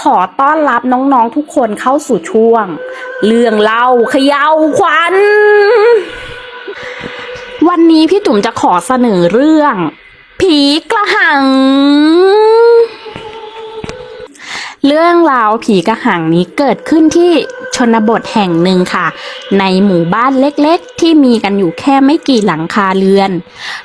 ขอต้อนรับน้องๆทุกคนเข้าสู่ช่วง เรื่องเล่าเขย่าขวัญ วันนี้พี่จุ๋มจะขอเสนอเรื่อง ผีกระหัง เรื่องราวผีกระหังนี้เกิดขึ้นที่ ชนบทแห่งหนึ่งค่ะ ในหมู่บ้านเล็กๆ ที่มีกันอยู่แค่ไม่กี่หลังคาเรือน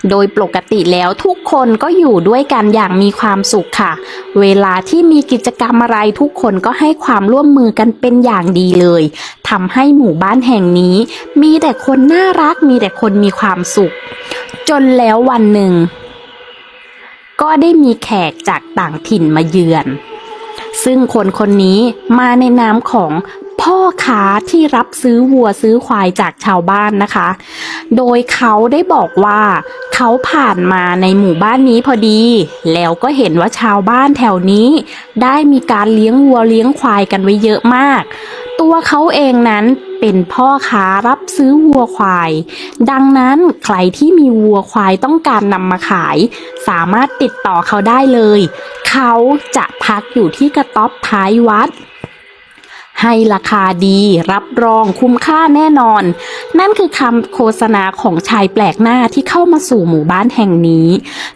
โดยปกติแล้วทุกคนก็อยู่ด้วยกันอย่างมีความสุขค่ะ เวลาที่มีกิจกรรมอะไรทุกคนก็ให้ความร่วมมือกันเป็นอย่างดีเลยทำให้หมู่บ้านแห่งนี้ มีแต่คนน่ารักมีแต่คนมีความสุข จนแล้ววันหนึ่ง ก็ได้มีแขกจากต่างถิ่นมาเยือนซึ่งคนคนนี้มาในนามของ พ่อค้าที่รับซื้อวัวซื้อควายจากชาวบ้านนะคะ โดยเขาได้บอกว่าเขาผ่านมาในหมู่บ้านนี้พอดี แล้วก็เห็นว่าชาวบ้านแถวนี้ ได้มีการเลี้ยงวัวเลี้ยงควายกันไว้เยอะมาก ตัวเขาเองนั้นเป็นพ่อค้ารับซื้อวัวควาย ดังนั้นใครที่มีวัวควายต้องการนำมาขาย สามารถติดต่อเขาได้เลย เขาจะพักอยู่ที่กระต๊อบท้ายวัด ให้ราคาดีรับรองคุ้มค่าแน่นอน นั่นคือคำโฆษณาของชายแปลกหน้าที่เข้ามาสู่หมู่บ้านแห่งนี้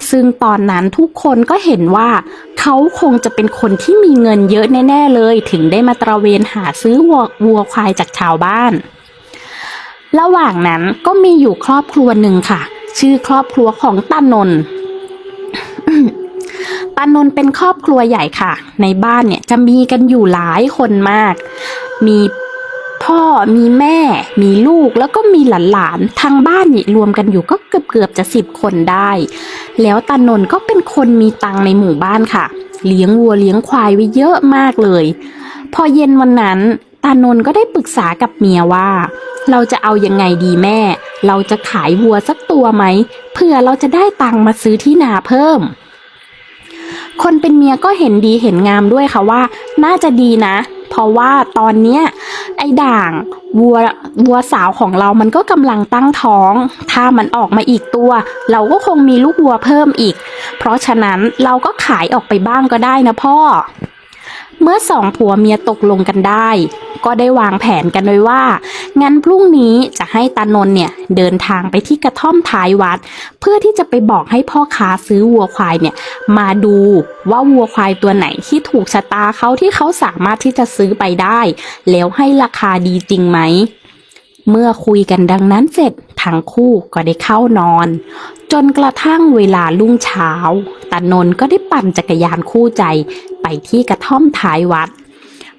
ซึ่งตอนนั้นทุกคนก็เห็นว่า เขาคงจะเป็นคนที่มีเงินเยอะแน่ ๆ เลย ถึงได้มาตระเวนหาซื้อวัวววควายจากชาวบ้าน ระหว่างนั้นก็มีอยู่ครอบครัวหนึ่งค่ะ ชื่อครอบครัวของตานนท์ ปานนท์เป็นครอบครัวใหญ่ค่ะ ในบ้านเนี่ยจะมีกันอยู่หลายคนมาก มีพ่อมีแม่ มีลูกแล้วก็มีหลานๆทางบ้านนี่รวมกันอยู่ก็เกือบเกือบๆจะสิบคนได้ แล้วตานนท์ก็เป็นคนมีตังในหมู่บ้านค่ะ เลี้ยงวัวเลี้ยงควายไว้เยอะมากเลย พอเย็นวันนั้น ตานนท์ก็ได้ปรึกษากับเมียว่า เราจะเอายังไงดีแม่ เราจะขายวัวสักตัวไหมเพื่อเราจะได้ตังมาซื้อที่นาเพิ่ม คนเป็นเมียก็เห็นดีเห็นงามด้วยค่ะว่า น่าจะดีนะ เพราะว่าตอนเนี้ยไอ้ด่างวัววัวสาวของเรามันก็กำลังตั้งท้อง ถ้ามันออกมาอีกตัว เราก็คงมีลูกวัวเพิ่มอีก เพราะฉะนั้นเราก็ขายออกไปบ้างก็ได้นะพ่อ เมื่อสองผัวเมียตกลงกันได้ ก็ได้วางแผนกันไว้ว่า งั้นพรุ่งนี้จะให้ตานนเนี่ยเดินทางไปที่กระท่อมท้ายวัด เพื่อที่จะไปบอกให้พ่อค้าซื้อวัวควายเนี่ยมาดูว่าวัวควายตัวไหนที่ถูกชะตาเขาที่เขาสามารถที่จะซื้อไปได้ แล้วให้ราคาดีจริงไหมเมื่อคุยกันดังนั้นเสร็จทั้งคู่ก็ได้เข้านอน จนกระทั่งเวลารุ่งเช้าตานนก็ได้ปั่นจักรยานคู่ใจไปที่กระท่อมท้ายวัด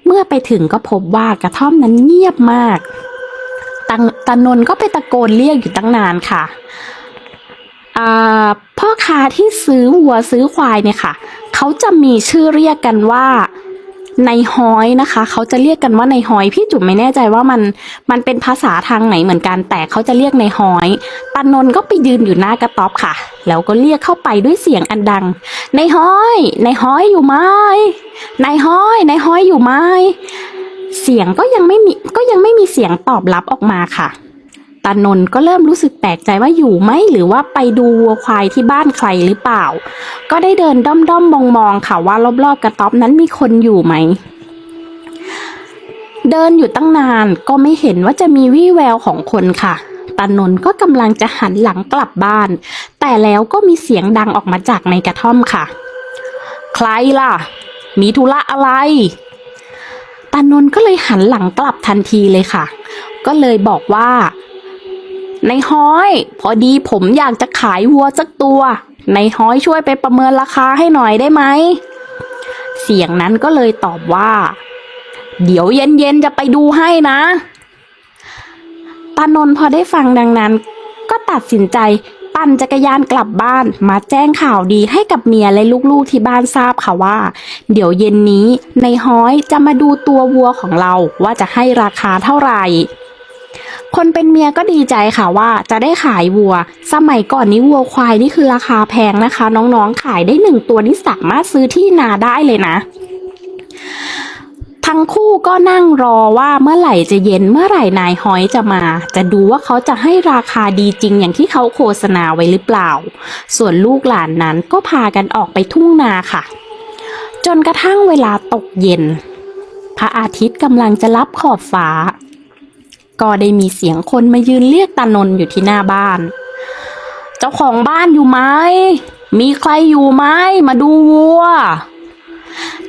เมื่อไปถึงก็พบว่ากระท่อมนั้นเงียบมาก ตังตานนท์ก็ไปตะโกนเรียกอยู่ตั้งนานค่ะพ่อค้าที่ซื้อวัวซื้อควายเนี่ยค่ะ เขาจะมีชื่อเรียกกันว่าในฮ้อยนะคะ เขาจะเรียกกันว่าในฮ้อย พี่จุ๋มไม่แน่ใจว่ามันมันเป็นภาษาทางไหนเหมือนกัน แต่เขาจะเรียกในฮ้อยปานนท์ก็ไปยืนอยู่หน้ากระต๊อบค่ะ แล้วก็เรียกเข้าไปด้วยเสียงอันดัง ในฮ้อย ในฮ้อยอยู่ไหมในฮ้อย ในฮ้อยอยู่ไหม เสียงก็ยังไม่มีก็ยังไม่มีเสียงตอบรับออกมาค่ะตานนก็เริ่มรู้สึกแปลกใจว่าอยู่ไหมหรือว่าไปดูวัวควายที่บ้านใครหรือเปล่า ก็ได้เดินด้อมด้อมมองมองๆค่ะว่ารอบๆกระต๊อบนั้นมีคนอยู่ไหม เดินอยู่ตั้งนานก็ไม่เห็นว่าจะมีวี่แววของคนค่ะตานนก็กำลังจะหันหลังกลับบ้าน แต่แล้วก็มีเสียงดังออกมาจากในกระท่อมค่ะ ใครล่ะ มีธุระอะไร ตานนท์ก็เลยหันหลังกลับทันทีเลยค่ะ ก็เลยบอกว่า ในห้อย พอดีผมอยากจะขายวัวสักตัว ในห้อยช่วยไปประเมินราคาให้หน่อยได้ไหม เสียงนั้นก็เลยตอบว่า เดี๋ยวเย็นๆจะไปดูให้นะตานนท์พอได้ฟังดังนั้น ก็ตัดสินใจ ปั่นจักรยานกลับบ้านมาแจ้งข่าวดีให้กับเมียและลูกๆที่บ้านทราบค่ะว่า เดี๋ยวเย็นนี้ในห้อยจะมาดูตัววัวของเราว่าจะให้ราคาเท่าไหร่คนเป็นเมียก็ดีใจค่ะว่าจะได้ขายวัว สมัยก่อนนี้วัวควายนี่คือราคาแพงนะคะ น้องๆขายได้หนึ่งตัวนี่สามารถซื้อที่นาได้เลยนะ ทั้งคู่ก็นั่งรอว่าเมื่อไหร่จะเย็นเมื่อไหร่นายฮอยจะมา จะดูว่าเขาจะให้ราคาดีจริงอย่างที่เขาโฆษณาไว้หรือเปล่า ส่วนลูกหลานนั้นก็พากันออกไปทุ่งนาค่ะ จนกระทั่งเวลาตกเย็น พระอาทิตย์กำลังจะรับขอบฟ้า ก็ได้มีเสียงคนมายืนเรียกตานนอยู่ที่หน้าบ้าน เจ้าของบ้านอยู่ไหมมีใครอยู่ไหมมาดูวัว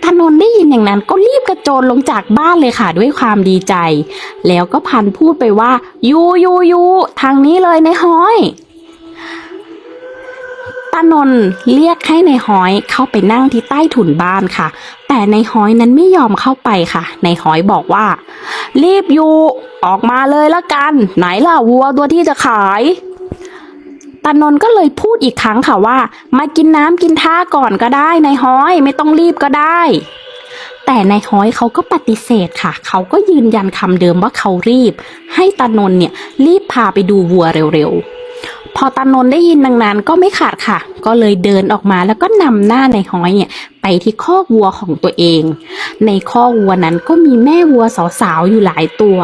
ตานนได้ยินอย่างนั้นก็รีบกระโจนลงจากบ้านเลยค่ะด้วยความดีใจ แล้วก็พันพูดไปว่า ยูยูยูทางนี้เลยในห้อยตานนเรียกให้ในห้อยเข้าไปนั่งที่ใต้ถุนบ้านค่ะ แต่ในห้อยนั้นไม่ยอมเข้าไปค่ะ ในห้อยบอกว่า รีบอยู่ออกมาเลยละกัน ไหนล่ะวัวตัวที่จะขาย ตานนท์ก็เลยพูดอีกครั้งค่ะว่า มากินน้ำกินท่าก่อนก็ได้ในห้อยไม่ต้องรีบก็ได้ แต่นายฮ้อยเขาก็ปฏิเสธค่ะ เขาก็ยืนยันคำเดิมว่าเขารีบ ให้ตานนท์เนี่ยรีบพาไปดูวัวเร็วๆ พอตานนท์ได้ยินดังนั้นก็ไม่ขาดค่ะ ก็เลยเดินออกมาแล้วก็นำหน้าในห้อยเนี่ยไปที่คอกวัวของตัวเอง ในคอกวัวนั้นก็มีแม่วัวสาวๆอยู่หลายตัว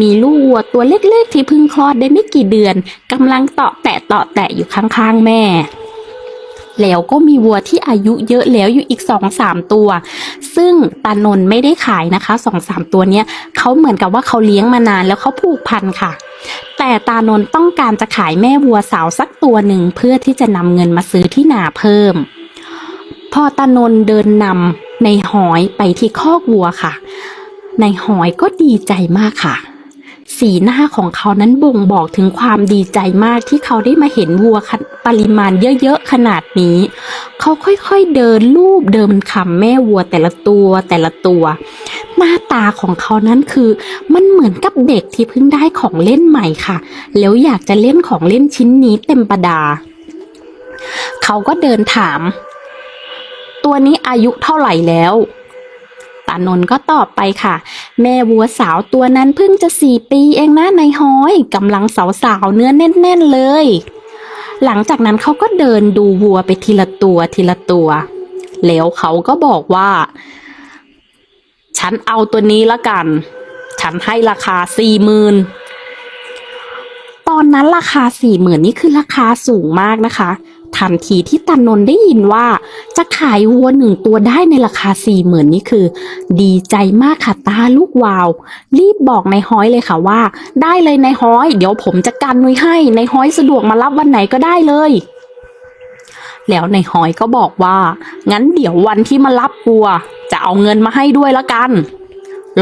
มีลูกวัวตัวเล็กๆ ที่เพิ่งคลอดได้ไม่กี่เดือนกำลังเตาะแตะเตาะแตะอยู่ข้างๆแม่ แล้วก็มีวัวที่อายุเยอะแล้วอยู่อีกสองสามตัว ซึ่งตานนไม่ได้ขายนะคะสองสามตัวเนี้ยเขาเหมือนกับว่าเขาเลี้ยงมานานแล้วเขาผูกพันค่ะ แต่ตานนต้องการจะขายแม่วัวสาวสักตัวหนึ่งเพื่อที่จะนำเงินมาซื้อที่นาเพิ่ม พอตานนเดินนำในหอยไปที่คอกวัวค่ะ ในหอยก็ดีใจมากค่ะ สีหน้าของเขานั้นบ่งบอกถึงความดีใจมากที่เขาได้มาเห็นวัวปริมาณเยอะๆขนาดนี้ เขาค่อยๆเดินลูบเดินคำแม่วัวแต่ละตัวแต่ละตัว หน้าตาของเขานั้นคือมันเหมือนกับเด็กที่เพิ่งได้ของเล่นใหม่ค่ะ แล้วอยากจะเล่นของเล่นชิ้นนี้เต็มประดา เขาก็เดินถาม ตัวนี้อายุเท่าไหร่แล้ว ตานนท์ก็ตอบไปค่ะ แม่วัวสาวตัวนั้นเพิ่งจะสี่ปีเองนะนายห้อยกำลังสาวๆเนื้อแน่น ๆเลย หลังจากนั้นเขาก็เดินดูวัวไปทีละตัวทีละตัว แล้วเขาก็บอกว่า ฉันเอาตัวนี้ละกัน ฉันให้ราคาสี่หมื่นตอนนั้นราคาสี่หมื่นนี่คือราคาสูงมากนะคะ ทันทีที่ตานนท์ได้ยินว่า จะขายวัวหนึ่งตัวได้ในราคาสี่หมื่นนี่คือ ดีใจมากค่ะตาลูกวาว รีบบอกนายฮ้อยเลยค่ะว่า ได้เลยนายฮ้อย เดี๋ยวผมจะกันไว้ให้นายฮ้อยสะดวกมารับวันไหนก็ได้เลยแล้วนายฮ้อยก็บอกว่า งั้นเดี๋ยววันที่มารับวัว จะเอาเงินมาให้ด้วยละกัน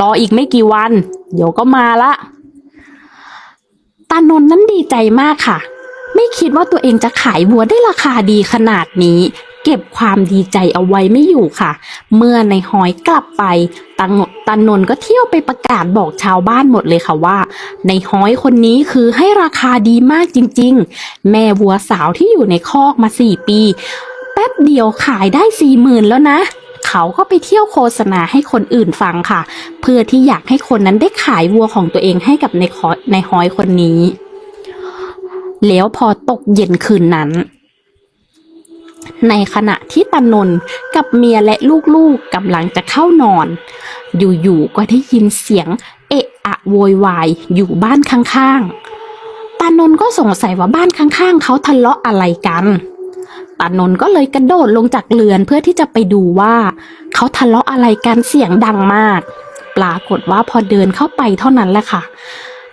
รออีกไม่กี่วัน เดี๋ยวก็มาละตานนท์นั้นดีใจมากค่ะ ไม่คิดว่าตัวเองจะขายวัวได้ราคาดีขนาดนี้ เก็บความดีใจเอาไว้ไม่อยู่ค่ะ เมื่อในหอยกลับไปตังตานนท์ก็เที่ยวไปประกาศบอกชาวบ้านหมดเลยค่ะว่า ในหอยคนนี้คือให้ราคาดีมากจริง ๆ แม่วัวสาวที่อยู่ในคอกมาสี่ปี แป๊บเดียวขายได้สี่หมื่นแล้วนะเขาก็ไปเที่ยวโฆษณาให้คนอื่นฟังค่ะ เพื่อที่อยากให้คนนั้นได้ขายวัวของตัวเองให้กับในคอในหอยคนนี้ แล้วพอตกเย็นคืนนั้น ในขณะที่ตานนกับเมียและลูกๆกำลังจะเข้านอน อยู่ๆก็ได้ยินเสียง เอะอะโวยวายอยู่บ้านข้างๆ ตานนก็สงสัยว่าบ้านข้างๆ เขาทะเลาะอะไรกันตานนก็เลยกระโดดลงจากเรือนเพื่อที่จะไปดูว่า เขาทะเลาะอะไรกันเสียงดังมาก ปรากฏว่าพอเดินเข้าไปเท่านั้นแหละค่ะ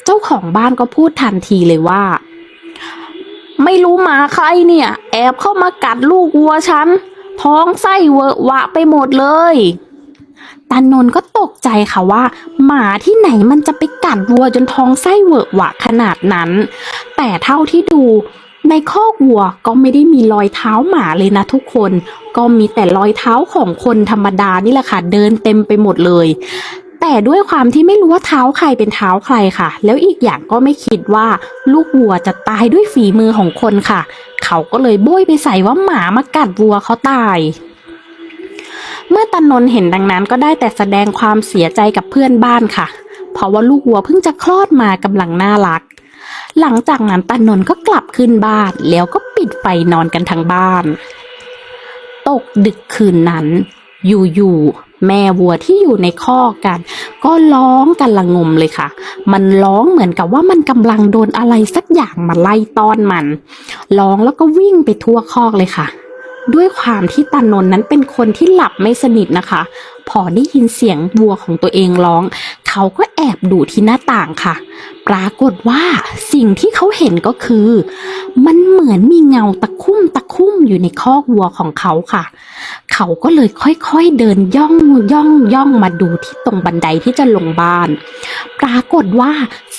เจ้าของบ้านก็พูดทันทีเลยว่า ไม่รู้หมาใครเนี่ย แอบเข้ามากัดลูกวัวฉัน ท้องไส้เวอะหวะไปหมดเลยตานนท์ก็ตกใจค่ะว่า หมาที่ไหนมันจะไปกัดวัวจนท้องไส้เวอะหวะขนาดนั้น แต่เท่าที่ดู ในคอกวัวก็ไม่ได้มีรอยเท้าหมาเลยนะทุกคน ก็มีแต่รอยเท้าของคนธรรมดานี่แหละค่ะเดินเต็มไปหมดเลย แต่ด้วยความที่ไม่รู้ว่าเท้าใครเป็นเท้าใครค่ะ แล้วอีกอย่างก็ไม่คิดว่าลูกวัวจะตายด้วยฝีมือของคนค่ะ เขาก็เลยโบยไปใส่ว่าหมามากัดวัวเขาตายเมื่อตนนท์เห็นดังนั้นก็ได้แต่แสดงความเสียใจกับเพื่อนบ้านค่ะ เพราะว่าลูกวัวเพิ่งจะคลอดมากำลังน่ารัก หลังจากนั้นตนนท์ก็กลับขึ้นบ้าน แล้วก็ปิดไฟนอนกันทั้งบ้าน ตกดึกคืนนั้น อยู่ๆ แม่วัวที่อยู่ในคอกกัน ก็ร้องกันละงมเลยค่ะ มันร้องเหมือนกับว่ามันกำลังโดนอะไรสักอย่างมาไล่ต้อนมัน ร้องแล้วก็วิ่งไปทั่วคอกเลยค่ะ ด้วยความที่ตานนท์นั้นเป็นคนที่หลับไม่สนิทนะคะ พอได้ยินเสียงวัวของตัวเองร้อง เขาก็แอบดูที่หน้าต่างค่ะ ปรากฏว่าสิ่งที่เขาเห็นก็คือ มันเหมือนมีเงาตะคุ่มตะคุ่มอยู่ในคอกวัวของเขาค่ะ เขาก็เลยค่อยๆเดินย่องย่องย่องมาดูที่ตรงบันไดที่จะลงบ้าน ปรากฏว่า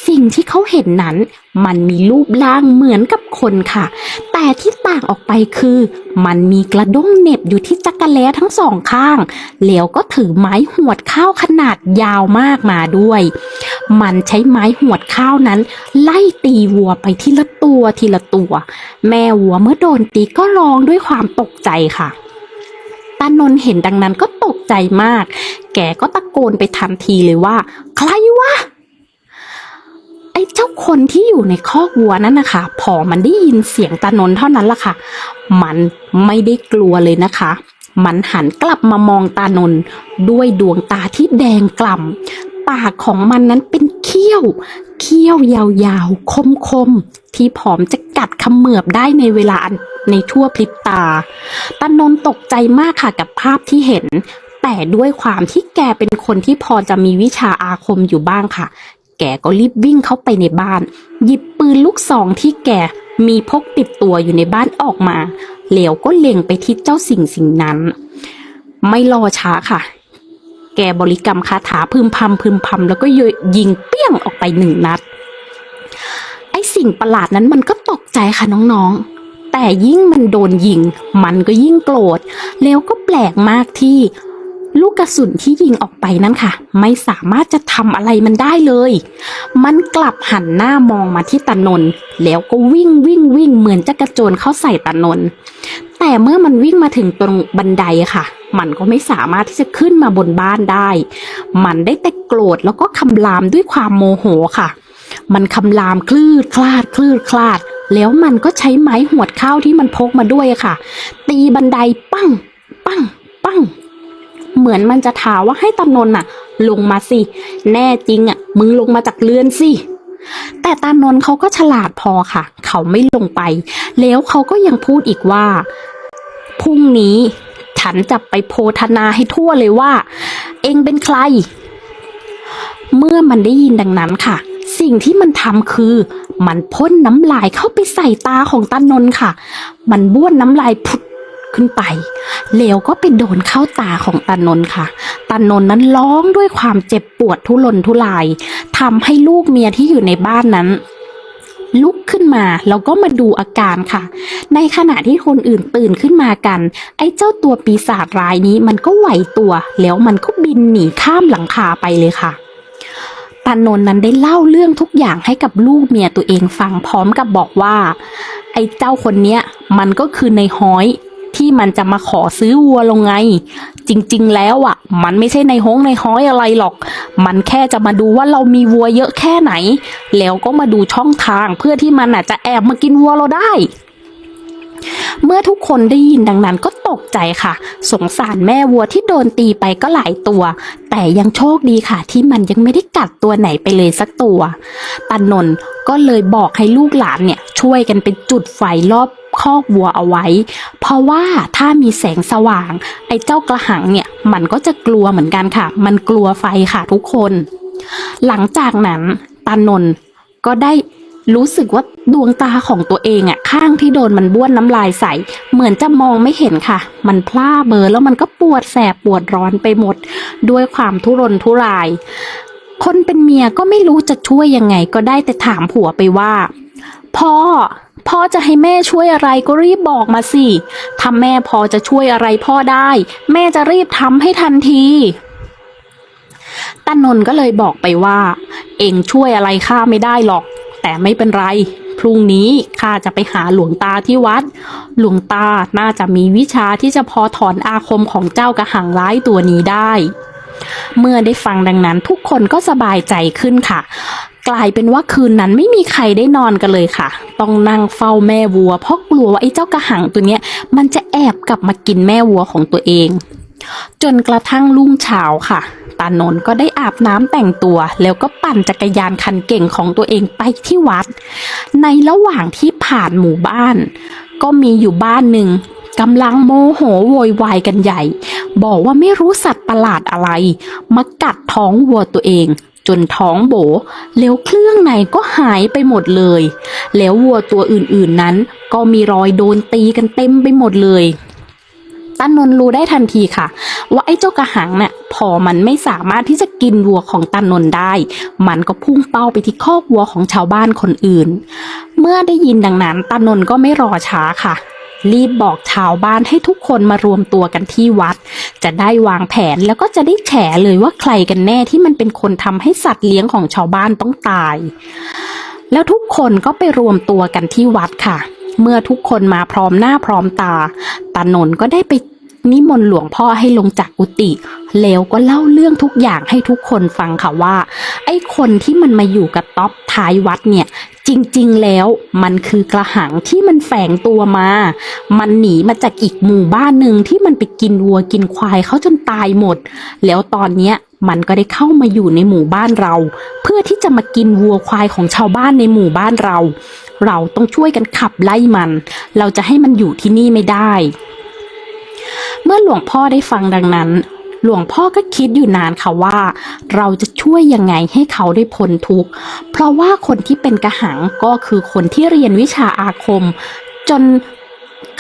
สิ่งที่เขาเห็นนั้น มันมีรูปร่างเหมือนกับคนค่ะ แต่ที่ต่างออกไปคือ มันมีกระด้งเน็บอยู่ที่จักรแล้ทั้งสองข้าง แล้วก็ถือไม้หวดข้าวขนาดยาวมากมาด้วย มันใช้ไม้หวดข้าวนั้น ไล่ตีวัวไปทีละตัวทีละตัว แม่วัวเมื่อโดนตีก็ร้องด้วยความตกใจค่ะตานนท์เห็นดังนั้นก็ตกใจมาก แกก็ตะโกนไปทันทีเลยว่า ใครวะ เจ้าคนที่อยู่ในคอกวัวนั่นนะคะ พอมันได้ยินเสียงตานนเท่านั้นล่ะค่ะ มันไม่ได้กลัวเลยนะคะ มันหันกลับมามองตานนด้วยดวงตาที่แดงกล่ำปากของมันนั้นเป็นเขี้ยว เขี้ยวยาวๆ คมๆ ที่ผอมจะกัดขมือบได้ในเวลาในทั่วพริบตาตานนตกใจมากค่ะกับภาพที่เห็นแต่ด้วยความที่แกเป็นคนที่พอจะมีวิชาอาคมอยู่บ้างค่ะ แกก็รีบวิ่งเข้าไปในบ้าน หยิบปืนลูกซองที่แกมีพกติดตัวอยู่ในบ้านออกมาแล้วก็เล็งไปที่เจ้าสิ่งสิ่งนั้น ไม่รอช้าค่ะ แกบริกรรมคาถาพึมพำพึมพำแล้วก็ยิงเปี้ยงออกไปหนึ่งนัด ไอสิ่งประหลาดนั้นมันก็ตกใจค่ะน้องๆ แต่ยิ่งมันโดนยิง มันก็ยิ่งโกรธ แล้วก็แปลกมากที่ ลูกกระสุนที่ยิงออกไปนั้นค่ะ ไม่สามารถจะทำอะไรมันได้เลย มันกลับหันหน้ามองมาที่ตานนแล้วก็วิ่งวิ่งวิ่งเหมือนจะกระโจนเข้าใส่ตานนแต่เมื่อมันวิ่งมาถึงตรงบันไดค่ะ มันก็ไม่สามารถที่จะขึ้นมาบนบ้านได้ มันได้แต่โกรธแล้วก็คำรามด้วยความโมโหค่ะ มันคำรามคลืดคลาดคลืดคลาด แล้วมันก็ใช้ไม้หวดข้าวที่มันพกมาด้วยค่ะ ตีบันไดปั้ง ปั้ง ปั้ง เหมือนมันจะถามว่าให้ตานนท์น่ะ ลงมาสิ แน่จริงอะ มึงลงมาจากเรือนสิ แต่ตานนท์เขาก็ฉลาดพอค่ะ เขาไม่ลงไป แล้วเขาก็ยังพูดอีกว่าพรุ่งนี้ฉันจะไปโพธนาให้ทั่วเลยว่า เองเป็นใคร เมื่อมันได้ยินดังนั้นค่ะ สิ่งที่มันทำคือ มันพ่นน้ำลายเข้าไปใส่ตาของตานนท์ค่ะ มันบ้วนน้ำลายผุด ขึ้นไปแล้วก็ไปโดนเข้าตาของตานนท์ค่ะตานนท์นั้นร้องด้วยความเจ็บปวดทุรนทุรายทำให้ลูกเมียที่อยู่ในบ้านนั้นลุกขึ้นมาแล้วก็มาดูอาการค่ะ ในขณะที่คนอื่นตื่นขึ้นมากัน ไอ้เจ้าตัวปีศาจร้ายนี้มันก็ไหวตัว แล้วมันก็บินหนีข้ามหลังคาไปเลยค่ะตานนท์นั้นได้เล่าเรื่องทุกอย่างให้กับลูกเมียตัวเองฟังพร้อมกับบอกว่า ไอ้เจ้าคนเนี้ยมันก็คือในห้อย ที่มันจะมาขอซื้อวัวลงไง จริงๆ แล้วอะ มันไม่ใช่ในห้องในห้อยอะไรหรอก มันแค่จะมาดูว่าเรามีวัวเยอะแค่ไหน แล้วก็มาดูช่องทางเพื่อที่มันอะจะแอบมากินวัวเราได้เมื่อทุกคนได้ยินดังนั้นก็ตกใจค่ะ สงสารแม่วัวที่โดนตีไปก็หลายตัว แต่ยังโชคดีค่ะ ที่มันยังไม่ได้กัดตัวไหนไปเลยสักตัวตานนท์ก็เลยบอกให้ลูกหลานเนี่ย ช่วยกันเป็นจุดไฟรอบ คอกวัวเอาไว้ เพราะว่าถ้ามีแสงสว่าง ไอ้เจ้ากระหังเนี่ย มันก็จะกลัวเหมือนกันค่ะ มันกลัวไฟค่ะทุกคน หลังจากนั้นตานนท์ก็ได้รู้สึกว่าดวงตาของตัวเองอะข้างที่โดนมันบ้วนน้ำลายใส่ เหมือนจะมองไม่เห็นค่ะ มันพล่าเบลอแล้วมันก็ปวดแสบปวดร้อนไปหมด ด้วยความทุรนทุราย คนเป็นเมียก็ไม่รู้จะช่วยยังไง ก็ได้แต่ถามผัวไปว่าพ่อ พ่อจะให้แม่ช่วยอะไรก็รีบบอกมาสิถ้าแม่พอจะช่วยอะไรพ่อได้ แม่จะรีบทำให้ทันทีตานนก็เลยบอกไปว่า เองช่วยอะไรข้าไม่ได้หรอก แต่ไม่เป็นไร พรุ่งนี้ข้าจะไปหาหลวงตาที่วัด หลวงตาน่าจะมีวิชาที่จะพอถอนอาคมของเจ้ากระหังร้ายตัวนี้ได้ เมื่อได้ฟังดังนั้นทุกคนก็สบายใจขึ้นค่ะ กลายเป็นว่าคืนนั้นไม่มีใครได้นอนกันเลยค่ะ ต้องนั่งเฝ้าแม่วัว เพราะกลัวว่าไอ้เจ้ากระหังตัวเนี้ย มันจะแอบกลับมากินแม่วัวของตัวเอง จนกระทั่งรุ่งเช้าค่ะตานนก็ได้อาบน้ำแต่งตัว แล้วก็ปั่นจักรยานคันเก่งของตัวเองไปที่วัด ในระหว่างที่ผ่านหมู่บ้าน ก็มีอยู่บ้านหนึ่งกำลังโมโหโวยวายกันใหญ่ บอกว่าไม่รู้สัตว์ประหลาดอะไร มากัดท้องวัวตัวเอง จนท้องโบ แล้วเครื่องในก็หายไปหมดเลย แล้ววัวตัวอื่นๆนั้นก็มีรอยโดนตีกันเต็มไปหมดเลยตานนท์รู้ได้ทันทีค่ะ ว่าไอ้เจ้ากระหังเนี่ยพอมันไม่สามารถที่จะกินวัวของตานนท์ได้ มันก็พุ่งเป้าไปที่คอกวัวของชาวบ้านคนอื่น เมื่อได้ยินดังนั้นตานนท์ก็ไม่รอช้าค่ะ รีบบอกชาวบ้านให้ทุกคนมารวมตัวกันที่วัด จะได้วางแผนแล้วก็จะได้แฉเลยว่าใครกันแน่ที่มันเป็นคนทำให้สัตว์เลี้ยงของชาวบ้านต้องตาย แล้วทุกคนก็ไปรวมตัวกันที่วัดค่ะ เมื่อทุกคนมาพร้อมหน้าพร้อมตาตานนก็ได้ไป นิมนต์หลวงพ่อให้ลงจากกุฏิแล้วก็เล่าเรื่องทุกอย่างให้ทุกคนฟังค่ะว่า ไอ้คนที่มันมาอยู่กับต๊อบท้ายวัดเนี่ย จริงๆแล้วมันคือกระหังที่มันแฝงตัวมา มันหนีมาจากอีกหมู่บ้านหนึ่งที่มันไปกินวัวกินควายเขาจนตายหมด แล้วตอนเนี้ยมันก็ได้เข้ามาอยู่ในหมู่บ้านเรา เพื่อที่จะมากินวัวควายของชาวบ้านในหมู่บ้านเรา เราต้องช่วยกันขับไล่มัน เราจะให้มันอยู่ที่นี่ไม่ได้ เมื่อหลวงพ่อได้ฟังดังนั้น หลวงพ่อก็คิดอยู่นานค่ะว่า เราจะช่วยยังไงให้เขาได้พ้นทุกข์ เพราะว่าคนที่เป็นกระหังก็คือคนที่เรียนวิชาอาคม จน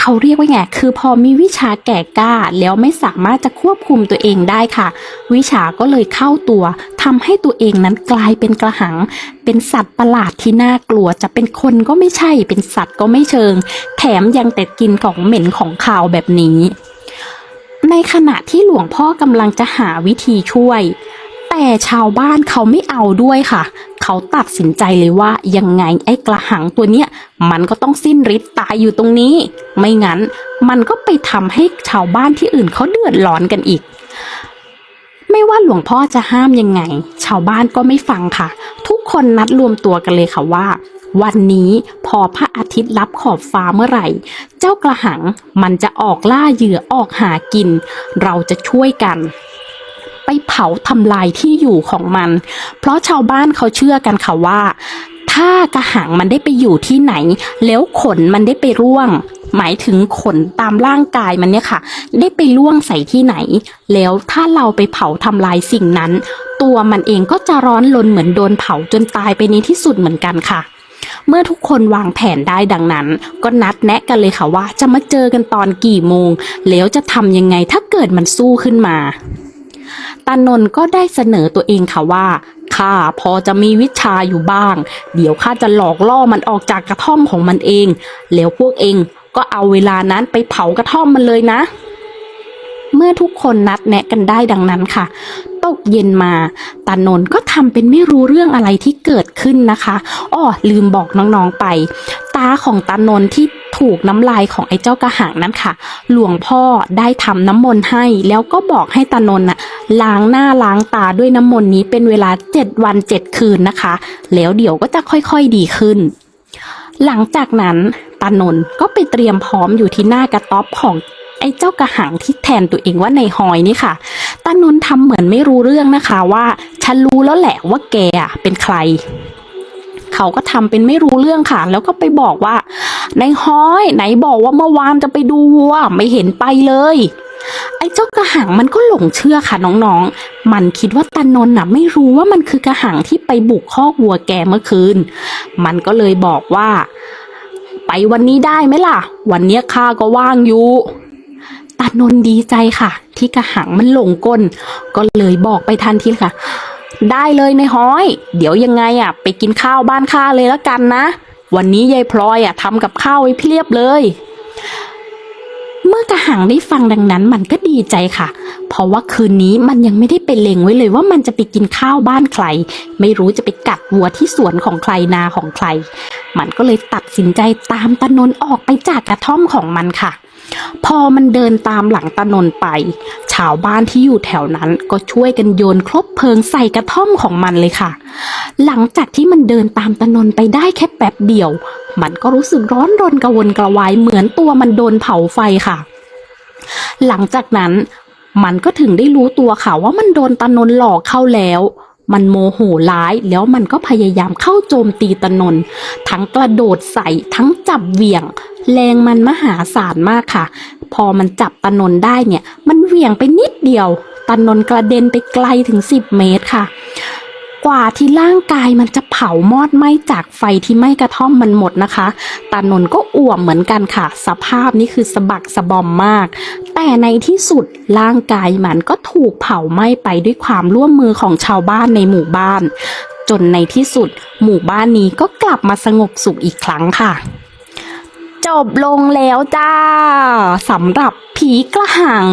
เขาเรียกว่าไง คือพอมีวิชาแก่กล้า แล้วไม่สามารถจะควบคุมตัวเองได้ค่ะ วิชาก็เลยเข้าตัวทำให้ตัวเองนั้นกลายเป็นกระหัง เป็นสัตว์ประหลาดที่น่ากลัว จะเป็นคนก็ไม่ใช่ เป็นสัตว์ก็ไม่เชิง แถมยังแต่กินของเหม็นของขาวแบบนี้ ในขณะที่หลวงพ่อกำลังจะหาวิธีช่วย แต่ชาวบ้านเขาไม่เอาด้วยค่ะ เขาตัดสินใจเลยว่ายังไงไอ้กระหังตัวเนี้ย มันก็ต้องสิ้นฤทธิ์ตายอยู่ตรงนี้ ไม่งั้นมันก็ไปทำให้ชาวบ้านที่อื่นเขาเดือดร้อนกันอีก ไม่ว่าหลวงพ่อจะห้ามยังไง ชาวบ้านก็ไม่ฟังค่ะ ทุกคนนัดรวมตัวกันเลยค่ะว่า วันนี้พอพระอาทิตย์ลับขอบฟ้าเมื่อไหร่ เจ้ากระหังมันจะออกล่าเหยื่อออกหากิน เราจะช่วยกัน ไปเผาทำลายที่อยู่ของมัน เพราะชาวบ้านเขาเชื่อกันค่ะว่า ถ้ากระหังมันได้ไปอยู่ที่ไหน แล้วขนมันได้ไปร่วง หมายถึงขนตามร่างกายมันเนี่ยค่ะ ได้ไปล่วงใส่ที่ไหน แล้วถ้าเราไปเผาทำลายสิ่งนั้น ตัวมันเองก็จะร้อนลนเหมือนโดนเผาจนตายไปในที่สุดเหมือนกันค่ะ เมื่อทุกคนวางแผนได้ดังนั้น ก็นัดแนะกันเลยค่ะว่า จะมาเจอกันตอนกี่โมง แล้วจะทำยังไงถ้าเกิดมันสู้ขึ้นมาตานนท์ก็ได้เสนอตัวเองค่ะว่าข้าพอจะมีวิชาอยู่บ้าง เดี๋ยวข้าจะหลอกล่อมันออกจากกระท่อมของมันเอง แล้วพวกเองก็เอาเวลานั้นไปเผากระท่อมมันเลยนะ เมื่อทุกคนนัดแนะกันได้ดังนั้นค่ะ ตกเย็นมาตานนก็ทำเป็นไม่รู้เรื่องอะไรที่เกิดขึ้นนะคะอ้อลืมบอกน้องๆไป ตาของตานนที่ถูกน้ำลายของไอ้เจ้ากระหังนั้นค่ะ หลวงพ่อได้ทำน้ำมนต์ให้ แล้วก็บอกให้ตานนน่ะล้างหน้าล้างตาด้วยน้ำมนต์นี้เป็นเวลาเจ็ดวันเจ็ดคืนนะคะ แล้วเดี๋ยวก็จะค่อยๆดีขึ้น หลังจากนั้นตานนก็ไปเตรียมพร้อมอยู่ที่หน้ากระต๊อบของ ไอ้เจ้ากระหังที่แทนตัวเองว่าในหอยนี่ค่ะตานนท์ทำเหมือนไม่รู้เรื่องนะคะว่าฉันรู้แล้วแหละว่าแกเป็นใคร เขาก็ทำเป็นไม่รู้เรื่องค่ะ แล้วก็ไปบอกว่า ในห้อย ไหนบอกว่าเมื่อวานจะไปดูวัวไม่เห็นไปเลยไอ้เจ้ากระหังมันก็หลงเชื่อค่ะน้องๆ มันคิดว่าตานนท์น่ะไม่รู้ว่ามันคือกระหังที่ไปบุกคอกวัวแกเมื่อคืน มันก็เลยบอกว่า ไปวันนี้ได้ไหมล่ะ วันเนี้ยข้าก็ว่างอยู่ ตานนท์ดีใจค่ะ ที่กระหังมันหลงกล ก็เลยบอกไปทันทีค่ะ ได้เลยในห้อย เดี๋ยวยังไงอะ ไปกินข้าวบ้านข้าเลยแล้วกันนะ วันนี้ยายพลอยอะทำกับข้าวไว้เพียบเลย เมื่อกระหังได้ฟังดังนั้นมันก็ดีใจค่ะ เพราะว่าคืนนี้มันยังไม่ได้ไปเล็งไว้เลยว่ามันจะไปกินข้าวบ้านใคร ไม่รู้จะไปกัดวัวที่สวนของใครนาของใคร มันก็เลยตัดสินใจตามตานนท์ออกไปจากกระท่อมของมันค่ะ พอมันเดินตามหลังตานนไป ชาวบ้านที่อยู่แถวนั้นก็ช่วยกันโยนครบเพลิงใส่กระท่อมของมันเลยค่ะ หลังจากที่มันเดินตามตานนไปได้แค่แป๊บเดียว มันก็รู้สึกร้อนรนกระวนกระวายเหมือนตัวมันโดนเผาไฟค่ะ หลังจากนั้นมันก็ถึงได้รู้ตัวค่ะว่ามันโดนตานนหลอกเข้าแล้ว มันโมโหร้ายแล้วมันก็พยายามเข้าโจมตีตนน ทั้งกระโดดใส่ทั้งจับเหวี่ยง แรงมันมหาศาลมากค่ะ พอมันจับตนนได้เนี่ย มันเหวี่ยงไปนิดเดียว ตนนกระเด็นไปไกลถึง 10 เมตรค่ะ กว่าที่ร่างกายมันจะเผามอดไหม้จากไฟที่ไหม้กระท่อมมันหมดนะคะ ตานนท์ก็อ่วมเหมือนกันค่ะ สภาพนี่คือสะบักสะบอมมาก แต่ในที่สุดร่างกายมันก็ถูกเผาไหม้ไปด้วยความร่วมมือของชาวบ้านในหมู่บ้าน จนในที่สุด หมู่บ้านนี้ก็กลับมาสงบสุขอีกครั้งค่ะจบลงแล้วจ้าสำหรับผีกระหัง